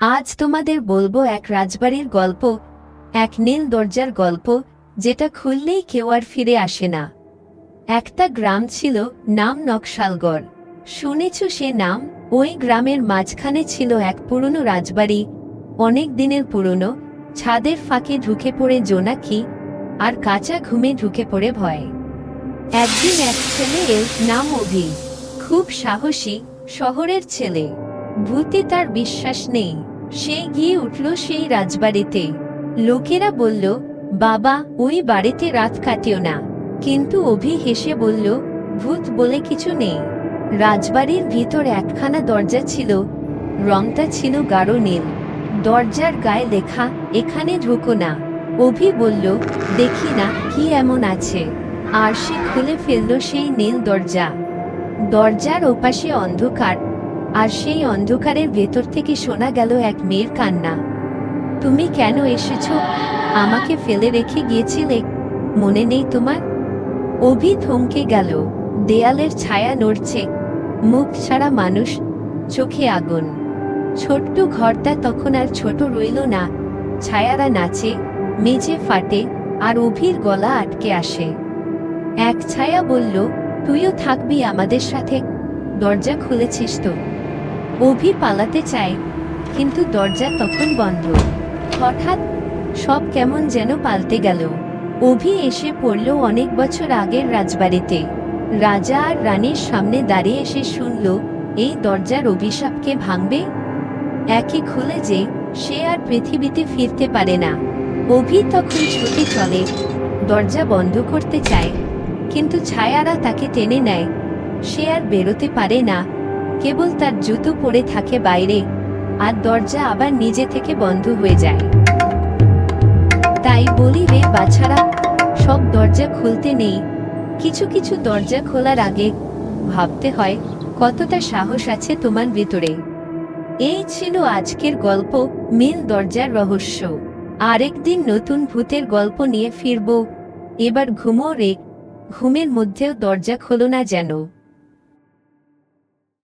আজ তোমাদের বলব এক রাজবাড়ির গল্প, এক নীল দরজার গল্প, যেটা খুললেই কেউ আর ফিরে আসে না। একটা গ্রাম ছিল নাম নকশালগড়। শুনেছ সে নাম? ওই গ্রামের মাঝখানে ছিল এক পুরনো রাজবাড়ি। অনেক দিনের পুরনো, ছাদের ফাঁকে ঢুকে পড়ে জোনাকি আর কাঁচা ঘুমে ঢুকে পড়ে ভয়। একদিন এক ছেলে এর নাম অভি খুব সাহসী, শহরের ছেলে। ভূতে তার বিশ্বাস নেই। সে গিয়ে উঠল সেই রাজবাড়িতে। লোকেরা বলল, বাবা, ওই বাড়িতে রাত কাটিও না। কিন্তু অভি হেসে বলল, ভূত বলে কিছু নেই। রাজবাড়ির ভিতর একখানা দরজা ছিল, রংটা ছিল গাঢ় নীল। দরজার গায়ে লেখা, এখানে ঢুকো না। অভি বলল, দেখি না, কি এমন আছে? আর সে খুলে ফেলল সেই নীল দরজা। দরজার ওপাশে অন্ধকার আর সেই অন্ধকারের ভেতর থেকে শোনা গেল এক মেয়ের কান্না। তুমি কেন এসেছ? আমাকে ফেলে রেখে গিয়েছিলে? মনে নেই তোমার? অভি থমকে গেল। দেয়ালের ছায়া নড়ছে। মুখ ছাড়া মানুষ, চোখে আগুন। ছোট্ট ঘরটা তখন আর ছোট রইল না। ছায়ারা নাচে, মেঝে ফাটে, আর অভির গলা আটকে আসে। এক ছায়া বলল, তুইও থাকবি আমাদের সাথে? দরজা খুলেছিস তো। অভি পালাতে চায়, কিন্তু দরজা তখন বন্ধ। হঠাৎ সব কেমন যেন পাল্টে গেল। অভি এসে পড়ল অনেক বছর আগের রাজবাড়িতে। রাজা আর রানীর সামনে দাঁড়িয়ে এসে শুনল, এই দরজার অভিশাপকে ভাঙবে? একই খুলে যে সে আর পৃথিবীতে ফিরতে পারে না। অভি তখন ছুটে চলে, দরজা বন্ধ করতে চায়, কিন্তু ছায়ারা তাকে টেনে নেয়। সে আর বেরোতে পারে না। কেবল তার জুতো পরে থাকে বাইরে, আর দরজা আবার নিজে থেকে বন্ধ হয়ে যায়। তাই বলি রে বাছারা, সব দরজা খুলতে নেই। কিছু কিছু দরজা খোলার আগে ভাবতে হয়, কতটা সাহস আছে তোমার ভিতরে। এই ছিল আজকের গল্প মিল দরজার রহস্য। আরেকদিন নতুন ভূতের গল্প নিয়ে ফিরব। এবার ঘুমো রে, ঘুমের মধ্যেও দরজা খোলো না যেন।